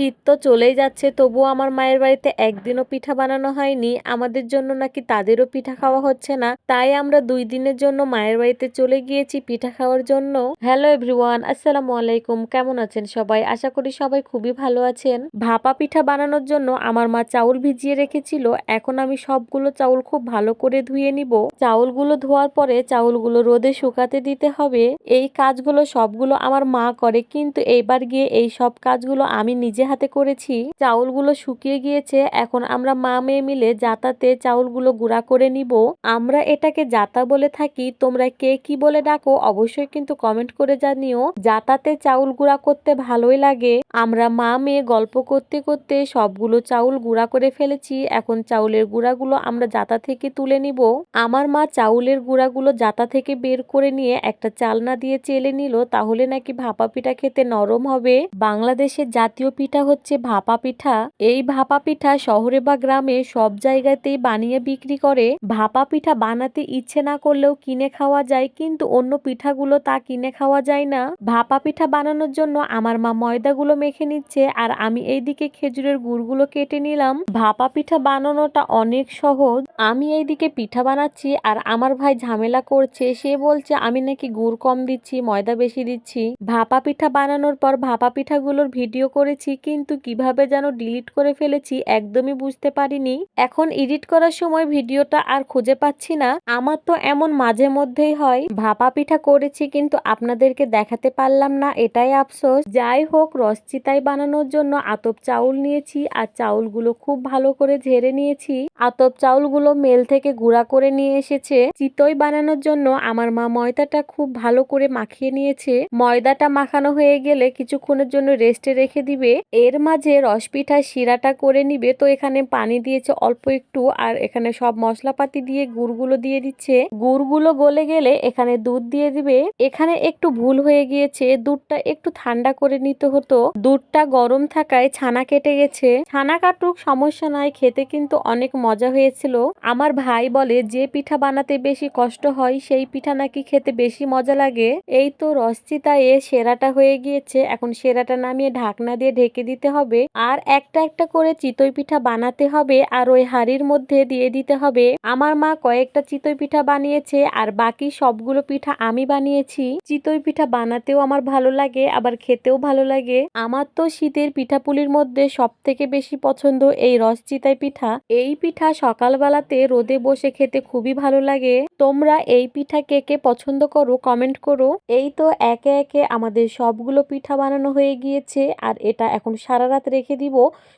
শীত তো চলেই যাচ্ছে, তবুও আমার মায়ের বাড়িতে একদিনও পিঠা বানানো হয়নি। আমাদের জন্য নাকি তাদেরও পিঠা খাওয়া হচ্ছে না। তাই আমরা দুই দিনের জন্য মায়ের বাড়িতে চলে গিয়েছি পিঠা খাওয়ার জন্য। হ্যালো এভরিওয়ান, আসসালামু আলাইকুম। কেমন আছেন সবাই? আশা করি সবাই খুবই ভালো আছেন। ভাপা পিঠা বানানোর জন্য আমার মা চাউল ভিজিয়ে রেখেছিল। এখন আমি সবগুলো চাউল খুব ভালো করে ধুয়ে নিব। চাউলগুলো ধোয়ার পরে চাউলগুলো রোদে শুকাতে দিতে হবে। এই কাজগুলো সবগুলো আমার মা করে, কিন্তু এইবার গিয়ে এই সব কাজগুলো আমি নিজে হাতে করেছি। চাউলগুলো শুকিয়ে গিয়েছে। এখন আমরা মা মেয়ে মিলে জাতাতে চাউলগুলো গুঁড়া করে নিব। আমরা এটাকে জাতা বলে থাকি। তোমরা কে কি বলে ডাকো অবশ্যই কিন্তু কমেন্ট করে জানিও। জাতাতে চাউল গুঁড়া করতে ভালোই লাগে। আমরা মা মেয়ে গল্প করতে করতে সবগুলো চাউল গুঁড়া করে ফেলেছি। এখন চাউলের গুঁড়াগুলো আমরা জাতা থেকে তুলে নিব। আমার মা চাউলের গুঁড়াগুলো জাতা থেকে বের করে নিয়ে একটা চালনা দিয়ে চেলে নিল। তাহলে নাকি ভাপা পিঠা খেতে নরম হবে। বাংলাদেশের জাতীয় পিঠা হচ্ছে ভাপা পিঠা। এই ভাপা পিঠা শহরে বা গ্রামে সব জায়গাতেই বানিয়ে বিক্রি করে। ভাপা পিঠা বানাতে ইচ্ছে না করলেও কিনে খাওয়া যায়, কিন্তু অন্য পিঠাগুলো তা কিনে খাওয়া যায় না। ভাপা পিঠা বানানোর জন্য আমার মা ময়দাগুলো মেখে নিচ্ছে, আর আমি এইদিকে খেজুরের গুড়গুলো কেটে নিলাম। ভাপা পিঠা বানানোটা অনেক সহজ। আমি এইদিকে পিঠা বানাচ্ছি, আর আমার ভাই ঝামেলা করছে। সে বলছে, আমি নাকি গুড় কম দিচ্ছি, ময়দা বেশি দিচ্ছি। ভাপা পিঠা বানানোর পর ভাপা পিঠাগুলোর ভিডিও করেছি কিন্তু কীভাবে যেন ডিলিট করে ফেলেছি একদমই বুঝতে পারিনি। এখন এডিট করার সময় ভিডিওটা আর খুঁজে পাচ্ছি না। আমার তো এমন মাঝে মধ্যেই হয়, ভাপা পিঠা করেছি কিন্তু আপনাদেরকে দেখাতে পারলাম না, এটাই আফসোস। যাই হোক, রসচিতাই বানানোর জন্য আতপ চাউল নিয়েছি আর চাউলগুলো খুব ভালো করে ঝেড়ে নিয়েছি। আতপ চাউলগুলো মেল থেকে গুঁড়া করে নিয়ে এসেছে। চিতই বানানোর জন্য আমার মা ময়দাটা খুব ভালো করে মাখিয়ে নিয়েছে। ময়দাটা মাখানো হয়ে গেলে কিছুক্ষণের জন্য রেস্টে রেখে দিবে। এর মাঝে রসপিঠা শিরাটা করে নিবে। তো এখানে পানি দিয়েছে অল্প একটু, আর এখানে সব মশলাপাতি দিয়ে গুড়গুলো দিয়ে দিচ্ছে। গুড়গুলো গলে গেলে এখানে দুধ দিয়ে দিবে। এখানে একটু ভুল হয়ে গিয়েছে, দুধটা একটু ঠান্ডা করে নিতে হতো। দুধটা গরম থাকায় ছানা কেটে গেছে। ছানা কাটুক, সমস্যা নাই, খেতে কিন্তু অনেক মজা হয়েছিল। আমার ভাই বলে, যে পিঠা বানাতে বেশি কষ্ট হয়, সেই পিঠা নাকি খেতে বেশি মজা লাগে। এই তো রসচিতায়ে সেরাটা হয়ে গিয়েছে। এখন সেরাটা নামিয়ে ঢাকনা দিয়ে ঢেকে দিতে হবে। আর একটা একটা করে চিতই পিঠা বানাতে হবে আর ওই হাড়ির মধ্যে দিয়ে দিতে হবে। আমার মা কয়েকটা চিতই পিঠা বানিয়েছে আর বাকি সবগুলো পিঠা আমি বানিয়েছি। চিতই পিঠা বানাতেও আমার ভালো লাগে, আবার খেতেও ভালো লাগে। আমার তো শীতের পিঠাপুলির মধ্যে সব থেকে বেশি পছন্দ এই রস চিতাই পিঠা। এই পিঠা সকালবেলাতে রোদে বসে খেতে খুবই ভালো লাগে। তোমরা এই পিঠা কে কে পছন্দ করো কমেন্ট করো। এই তো একে একে আমাদের সবগুলো পিঠা বানানো হয়ে গিয়েছে আর এটা এখন সারা রাত রেখে দিব।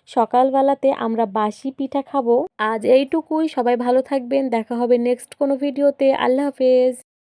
সকালবেলাতে আমরা বাসি পিঠা খাব। আজ এইটুকুই। সবাই ভালো থাকবেন। দেখা হবে নেক্সট কোনো ভিডিওতে আল্লাহ হাফেজ।